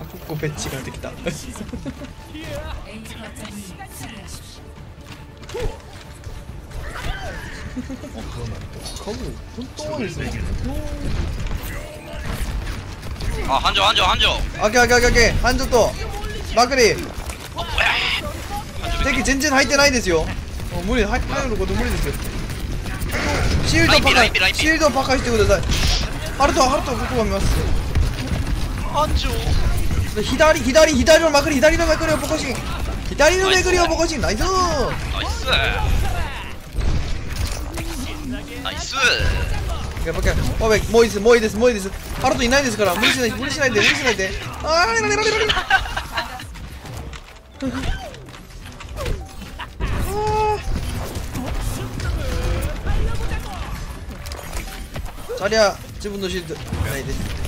あここペッチができた。あ繁盛繁盛繁盛オッケーオッケーオッケー繁盛とバクリ。ー敵全然入ってないですよ。無理入ってないのこと無理ですよ。シールドパカシールドパカしてくださいハルトハルトここは見ます繁盛左左左のまくり左のまくりをボコシン左のめくりをボコシンナイスナイスナイスやばけおべもういいですもういいですもういいですハルトいないですから無理しない無理しないで無理しないであーられられられられそりゃ自分のシートないです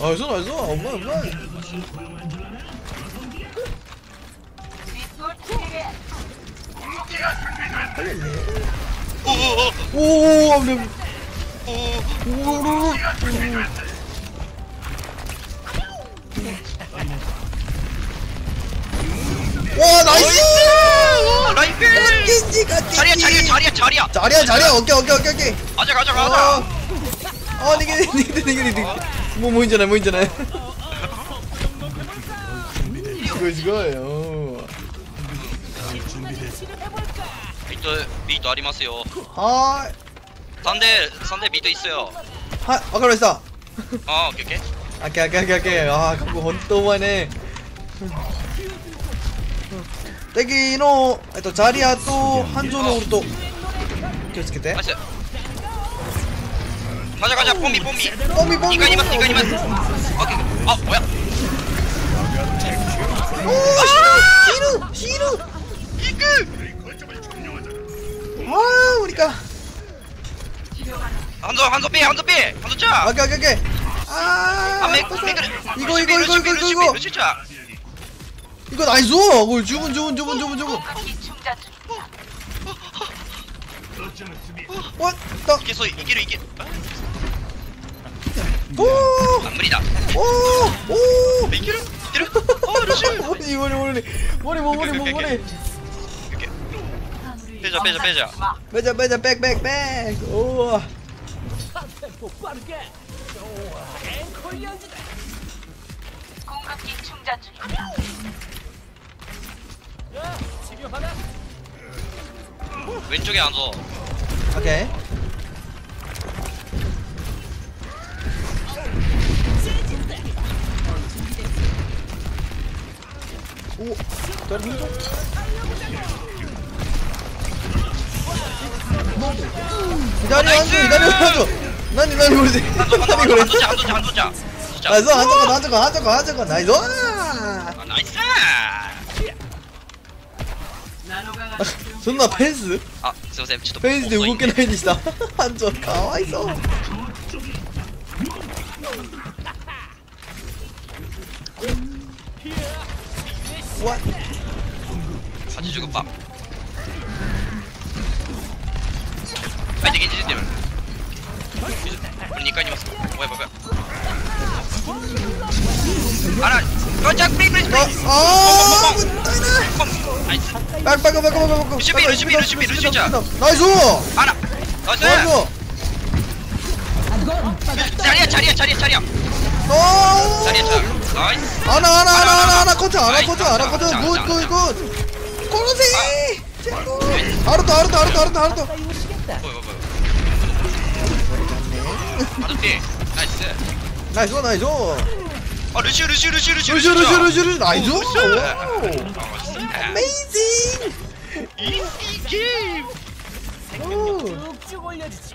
나이스 나이스. 엄마 엄마. 오오오 오오오 암렘 오오오 와 나이스! 나이스! 겐지가 자리야 자리야 자리야 자리야. 자리야 자리야. 오케이 오케이 오케이 오케이. 가자 가자 가자. 아 니게 니게 니게 니게 もうもういいんじゃない？もういいんじゃない？すごいすごい。おビートビートありますよ。はーい。3で3でビートいっすよ。はいわかりました。ああオッケーオッケー。オッケーオッケーオッケーああここ本当とうまいね。敵の、えっと、ザリアと繁盛のオルト。気をつけて。マジで 가자 가자 뽐미 뽐미. 뽐미 뽐미. 이거 이만 이거 이만. 오케이. 아 뭐야? 오 시루 시루 시루. 이끄 아 우리가. 한조 한조 삐 한조 삐. 한조 짜 오케이 오케이 오케이. 아, 아 이거 이거 이거 이거 이거. 이거 이거 나이스. 골 주문 주문 주문 주문 주문. 어? 어, 어. 나. 이겼어 이기로 이기 오! 만물이다. 오! 오! 민규를 이런 어 루시. 머리 머리 머리 머리 뭐 머리 뭐 머리. 빼자 빼자 빼자. 빼자 빼자 백백백. 오. 공급기 충전 중입니다. 왼쪽에 앉아. 오케이. お左右だ左ハン左ハン何何これ何これハンドじゃハンドじゃハンドじゃハないぞナそんなフェンスあすいませんちょっとフェンスで動けないでした班長かわいそう What? 사진 죽은 밤. 아니 이게 진짜. 그러니까 이 왔어. 뭐야 뭐야. 알아. 깜짝 브레이크. 어. 어. 나이스. 빨리 빨리 빨리 빨리 빨리. 루시비 루시비 루시비 루시자. 나이스. 알아. 나이스. 나이스. 자리야 자리야 자리야 자리야. 오. 자리야 자리야. 나이스 하나 하나 하나 하나 하나 커져 하나 커져 하나 커져 굿굿굿 코로세 하루토 하루토 하루토 하루토 하루토 뭐야 뭐야 하루띠 나이스 나이스 나이스 아 루시오 루시오 루시오 루시오 루시오 루시오 루시오 루시오 나이스 메이징 이지 게임 쭉 올려주지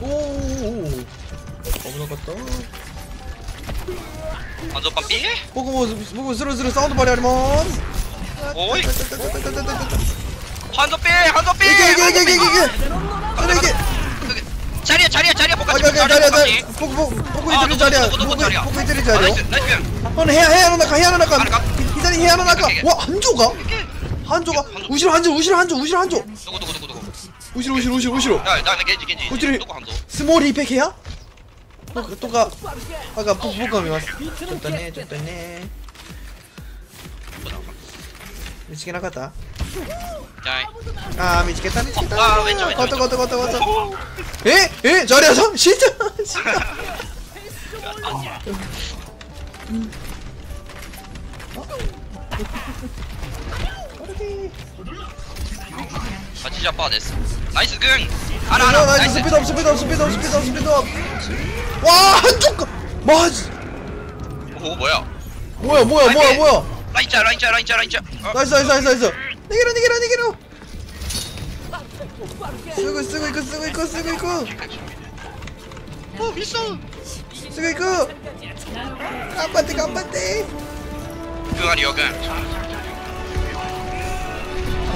오. 너무 나갔다. 안전빵 삐 보고 뭐 보고 스르 스르 사운드 발이 아니면. 오이 한점 삐 한점 삐 이게 이게 이게 이게 이게. 가자, 그래 이게. 가자. 자리야 자리야 자리야 아 poka지 자리야 자리야 자리야 자리야. 보고 보고 보고 아, 이들이 누구, 자리야. 누구, 누구 보고 자리야? 보고 이들이 아, 자리야. 나이스 나이스 어 해야 해야 나가 해야 나가. 나가. 기다리 해야 나가. 오케이, 오케이. 와 한조가? 한조가? 한조. 우시로 한조 우시로 한조 우시로 한조. 누구 누구 後ろ後ろ後ろ後ろ。야 다음 에? スモーリーペケア？僕とかあが僕僕は見ます。ちょっとねちょっとね。見つけなかった？자あー見つけた見つけた。あーめっちゃめっちゃめっちゃゴトゴトゴトえトええジャリアさん？死んだ死んだあ 진짜 빠 됐어 나이스 근 하나 아, 하나 나이스 나이스 스피드업 스피드업 스피드업 스피드업 스피드업. 와 한쪽 가. 맞. 오 뭐야 뭐야 뭐야 뭐야 뭐야. 라인자 라인자 라인자 라인자 어, 나이스 나이스 나이스 나이스. 니기로 니기로 니기로. 쓰고 쓰고 있고 쓰고 있고 쓰고 있고 어 있어 쓰고 있고. 깜빡대 깜빡대. 그아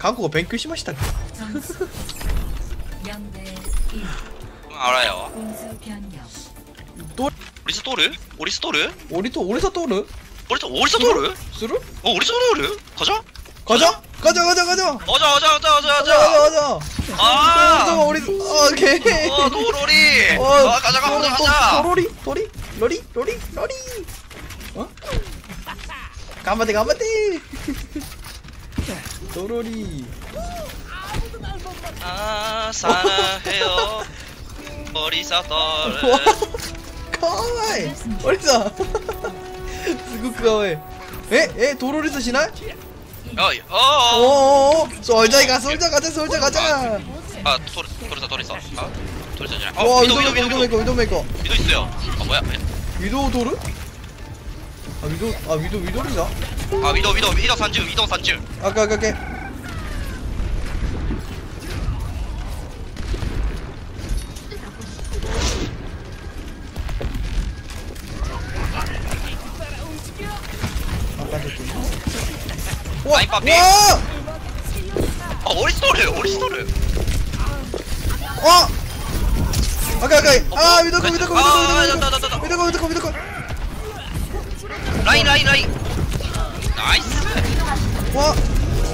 覚悟勉強しましたね 알아요. 또 우리서 또르? 우리서 또르? 우리 또 우리서 또르? 우리 또 우리서 또르? 쓰르? 어 우리서 또르? 가자. 가자. 가자 가자 가자. 가자 가자 가자 가자 가자. 가자 가자. 아. 우리 아, 오케이. 어 도로리. 어 아, 가자 가자 가자. 도로리 도리 로리 로리 로리. 어? 가마대 가마대. 도로리. 아 사랑해요. 어리사 떨 가와이. 어리사 すごくかわいい 에? 에? 도로리사 시나? 어어어어 어, 어, 솔자이가 솔자 가자 솔자 가자. 아 도로, 도로사 도로사. 아 도로사 어, 와 위도 메이커 위도 메이커 위도 메이커. 위도 있어요. 아 뭐야? 위도 도로? あウィドウあウィドウィドウィドあウィドウィドウィドウ30ウィドウ30あかあかあかワイパピンあ俺しとる俺しとるあ赤赤い。あー見こライライライ。ナイス。わ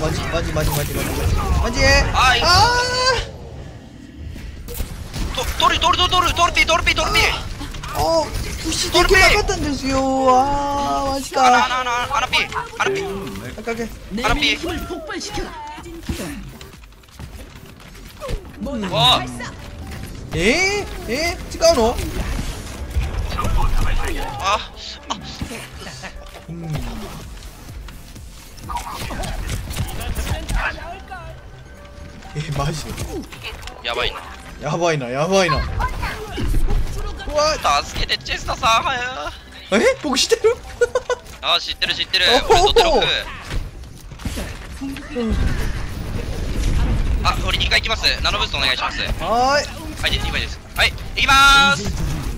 マジマジマジマジマジ。マジ。はあー。とる取る取る取るピるピーるピー。お牛であーマジあああらピあらピあらピ、あ 음. 에, 맛있어. 야바이 나 やばいな、やばいな。うわ、助けてチェスタさんはやえ僕知ってるあ知ってる知ってるお俺とテロックうんあ俺2回行きますナノブーストお願いしますははい2回ですはい行きまーすーい。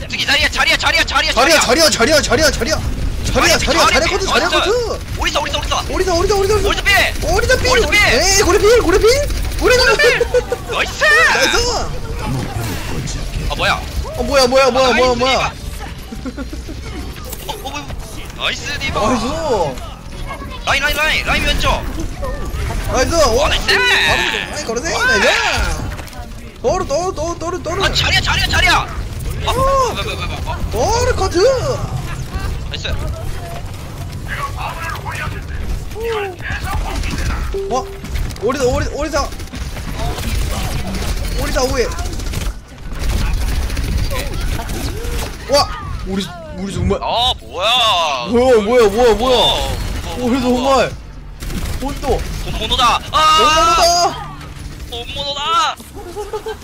저기 자리야 자리야 자리야 자리야 자리야 자리야 자리야 자리야 자리야 자리야 자리야 자리야 코트 자리야 코트 우리 사 우리 사 우리 사 오리사 오리사 오리사 우리 사빼 오리사 필 오리사 필. 에이 고래 필 고래 필 고래 필 나이스 나이스 아 뭐야 어 뭐야 뭐야 뭐야 뭐야 뭐야. 어, 어. 나이스 디바 나이스 라인 라인 라인 라인 왼쪽 나이스 오 어, 나이스 아이 거르세 나이스 도르 도르 도르 도르 도르 아 자리야 자리야 자리야 아 어. 커트 나이스. 와 오리사 오리 오리사. 오리사 오해 와 우리 우리 정말. 아 뭐야. 뭐야 뭐야 뭐야 뭐야. 어, 우리 정말. 본또 본모노다. 아! 본모다. 본모노다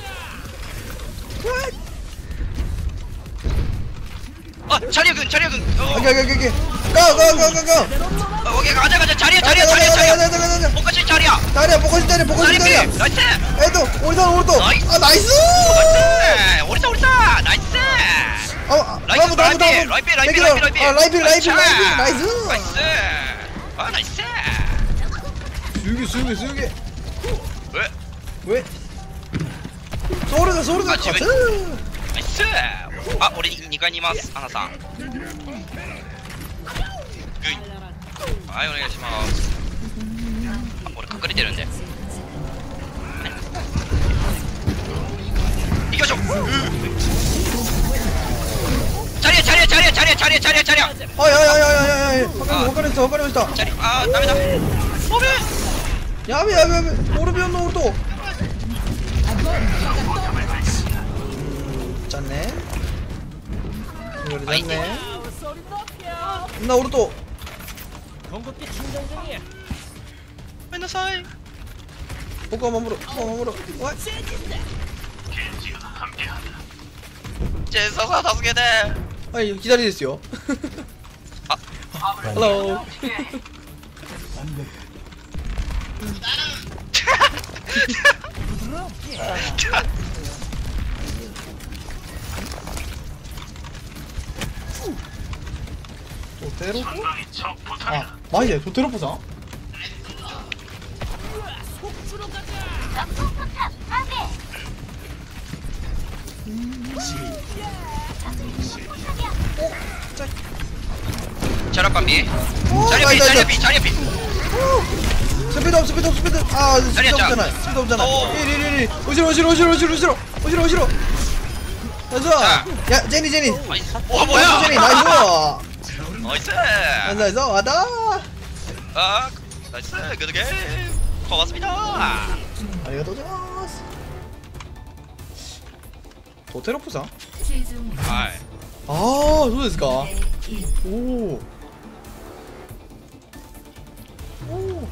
아, 그, 그. 어 자리야 자리야 여기 여기 여기 고고고고고. 어, 오케이 가자 가자. 자리야 자리야 자리야 자리야. 자리야 자리야. 자리야 포커싱 자리야 포커싱 자리야 자리 나이스. 에도 오리산 오리도 아 나이스! 오리산 오리산 나이스. 어 나이스. 나이스 라이피 라이피 라이피 라이피 라이피 라이피 라이피 나이스. 나이스. 아 나이스. 수육이 수육이 수육이 왜? 왜? 소르다 소르다 커트 나이스. あ俺2階にいます。アナさん。はいお願いします。あ俺隠れてるんで。行きましょう。チャリアチャリアチャリアチャリアチャリアチャリアチャリア。はいはいはいはいはいはい。分かりました分かりましたチャリあーダだ。そやべやべやべ。オルビオンの音。じゃねみんりだね。な、俺と。ごめんなさい。僕は守る。もう守る。おい。チェーソさん、助けて。はい、左ですよ。ハロー。ハハハ 도테로. 아 마이야 도대로 보자 자력 감비. 자력 비 자력 비 자력 비. 스피드 업 스피드 업 스피드. 아 스피드 업잖아 스피드 업잖아. 1 1 1 오지러 오지러 오지러 오지러 오지러 오지러 오지러 나이스 야 제니 제니. 와 뭐야? 제니. 나이스 나이스! 나이스, 와다! 아, 나이스, 그드게 고맙습니다! 아리가토 마스 도테로 푸사? 아, そうですかおお 오.